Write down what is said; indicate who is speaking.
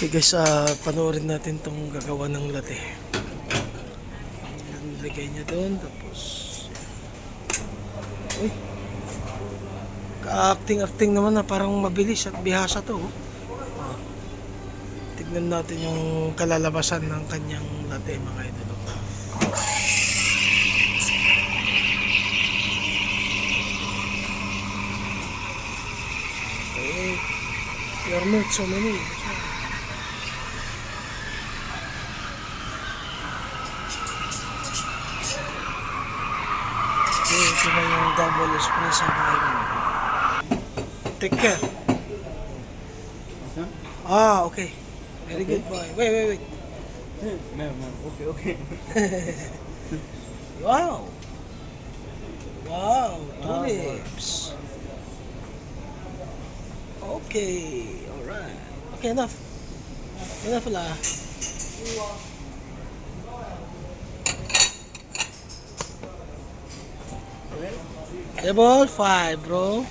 Speaker 1: Okay guys, ah, panoorin natin tong gagawa ng latte. Lagay niya doon, tapos... Uy! Ka-acting-acting naman na parang mabilis at bihasa to. oh. Ah. Tignan natin yung kalalabasan ng kanyang latte mga idol. Okay. Your milk so many. Okay, ito na yung double espresso mga idol. Take care. Ah, okay. Very good boy. Wait, wait, wait.
Speaker 2: Ma'am, ma'am. Okay, okay.
Speaker 1: Wow. Wow,
Speaker 2: Wow.
Speaker 1: tulips. Okay, alright. Okay, enough. Enough pala. Level 5, bro.